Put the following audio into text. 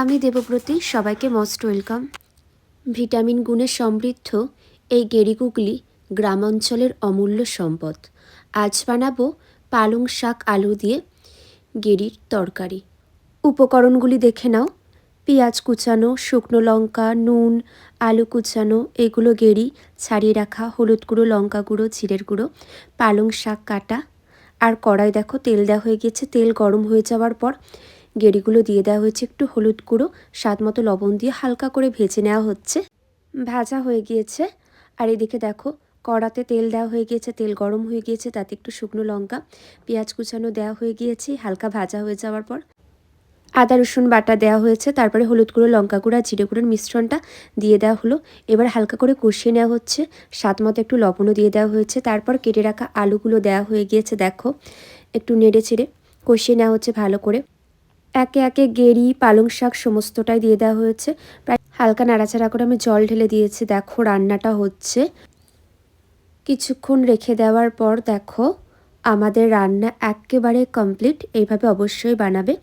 আমি দেবব্রতী, সবাইকে most welcome. Vitamin গুণে সমৃদ্ধ এই গেরিগুগলি গ্রামাঞ্চলের অমূল্য সম্পদ। আজ বানাবো পালং শাক আলু দিয়ে গেরির তরকারি। উপকরণগুলি দেখে নাও। পেঁয়াজ কুচানো, শুকনো লঙ্কা, নুন, আলু কুচানো, এগুলো গেরি ছাড়িয়ে রাখা হলুদ গুঁড়ো, লঙ্কা গুঁড়ো, জিরের গুঁড়ো, পালং শাক কাটা। আর কড়াই দেখো, তেল দেওয়া হয়ে গেছে তেল গরম হয়ে যাওয়ার পর গেরিগুলো দিয়ে দেওয়া হয়েছে একটু হলুদ গুঁড়ো, স্বাদ মতো লবণ দিয়ে হালকা করে ভেজে নেওয়া হচ্ছে। ভাজা হয়ে গিয়েছে। আর এদিকে দেখো, কড়াতে তেল দেওয়া হয়ে গিয়েছে, তেল গরম হয়ে গিয়েছে, তাতে একটু শুকনো লঙ্কা, পেঁয়াজ কুচানো দেওয়া হয়ে গিয়েছে, হালকা ভাজা হয়ে যাওয়ার পর আদা, রসুন বাটা দেওয়া হয়েছে, তারপরে হলুদ গুঁড়ো, লঙ্কা গুঁড়া, জিরে গুঁড়োর মিশ্রণটা দিয়ে দেওয়া হলো। এবার হালকা করে কষিয়ে নেওয়া হচ্ছে, স্বাদ মতো একটু লবণও দিয়ে দেওয়া হয়েছে, তারপর কেটে রাখা আলুগুলো দেওয়া হয়ে গিয়েছে, দেখো, একটু নেড়ে চেড়ে কষিয়ে নেওয়া হচ্ছে ভালো করে। একে একে গেরি, পালং শাক সমস্তটাই দিয়ে দেওয়া হয়েছে। প্রায় হালকা নাড়াচাড়া করে আমি জল ঢেলে দিয়েছি। দেখো রান্নাটা হচ্ছে। কিছুক্ষণ রেখে দেওয়ার পর দেখো, আমাদের রান্না একেবারে কমপ্লিট এইভাবে অবশ্যই বানাবে।